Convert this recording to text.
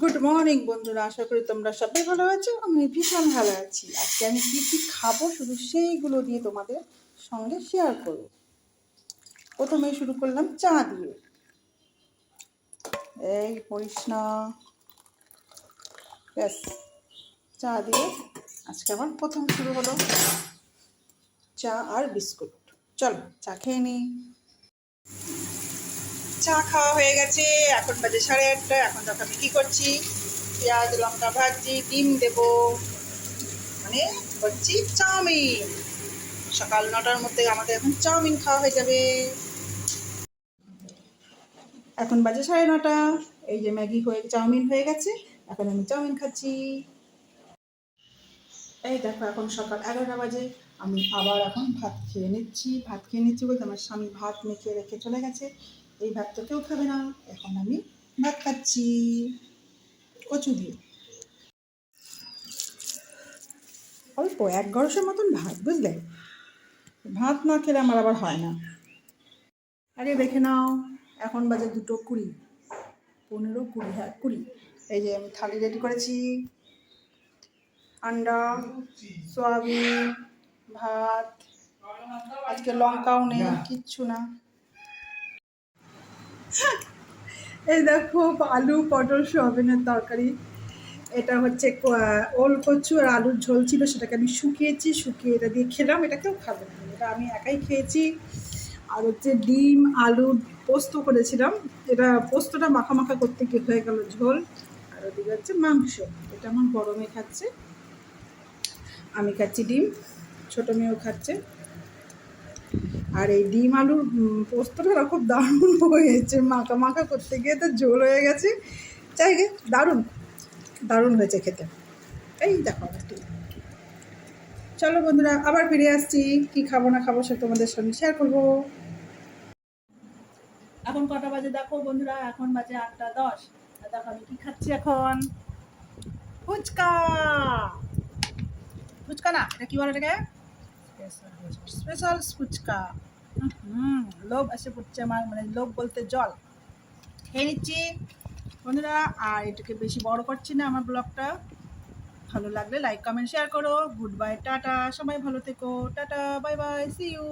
Good morning বন্ধুরা। আশা করি তোমরা সবাই ভালো আছো। আমি ভীষণ ভালো আছি। আজকে আমি কী কী খাব শুধু সেইগুলো দিয়ে তোমাদের সঙ্গে শেয়ার করব। প্রথমে শুরু করলাম চা দিয়ে। এই পড়িস না ব্যাস, চা দিয়ে আজকে আমার প্রথম শুরু হলো চা আর বিস্কুট। চলো, চা খেয়ে নিই। চা খাওয়া হয়ে গেছে, এখন বাজে সাড়ে আটটা, এখন দেখো আমি করছি? পেঁয়াজ, লঙ্কা ভাজছি ডিম দেব। মানে করছি চাউমিন। সকাল নটার মধ্যে আমাদের এখন চাউমিন খাওয়া হয়ে যাবে। এখন বাজে সাড়ে নটা, এই যে ম্যাগি হয়ে, চাউমিন হয়ে গেছে, এখন আমি চাউমিন খাচ্ছি। এই দেখো এখন সকাল এগারোটা বাজে, আমি আবার এখন ভাত খেয়ে নিচ্ছি। ভাত খেয়ে নিচ্ছি বলতে আমার স্বামী ভাত মেখে রেখে চলে গেছে। এই ভাত তো কেউ খাবে না। এখন আমি ভাত খাচ্ছি। কচু দিয়ে। অল্প এক গরসের মতন ভাত বুঝলে? ভাত না খেলে আমার আবার হয় না। আরে দেখে নাও এখন বাজে দুটো কুড়ি পনেরো কুড়ি হ্যাঁ কুড়ি। এই যে আমি থালি রেডি করেছি। আন্ডা সয়াবিন ভাত আজকে লঙ্কাও নেই কিচ্ছু না। এই দেখো, আলু, পটল সোয়াবিনের তরকারি। এটা হচ্ছে ওল কচু আর আলুর ঝোল ছিল, সেটাকে আমি শুকিয়েছি, শুকিয়ে এটা দিয়ে খেলাম এটা কেউ খাবে না। এটা আমি একাই খেয়েছি। আর হচ্ছে ডিম, আলু পোস্ত করেছিলাম। এটা পোস্তটা মাখা মাখা করতে গিয়ে হয়ে গেল ঝোল। আর ওদিকে হচ্ছে মাংস। এটা আমার মেয়ে খাচ্ছে। আমি খাচ্ছি ডিম। ছোটো মেয়েও খাচ্ছে। আর এই ডিম আলুর পোস্তটা খুব দারুণ হয়েছে। মাখা মাখা করতে গিয়ে তো ঝোল হয়ে গেছে। যাই গে দারুণ। দারুণ হয়েছে খেতে। এই দেখো চলো বন্ধুরা, আবার ফিরে আসছি। কি খাব না খাব সে তোমাদের সঙ্গে শেয়ার করব। এখন কটা বাজে দেখো বন্ধুরা? এখন বাজে আটটা দশ। দেখো আমি কি খাচ্ছি এখন? ফুচকা! ফুচকা না, এটা কি বলে এটাকে? স্পেশাল ফুচকা হুম লোভ এসে পড়ছে আমার মানে লোভ বলতে জল খেয়ে নিচ্ছি বন্ধুরা আর এটাকে বেশি বড় করছি না আমার ব্লগটা ভালো লাগলে লাইক কমেন্ট শেয়ার করো গুড বাই টাটা সবাই ভালো থেকো। Tata bye bye see you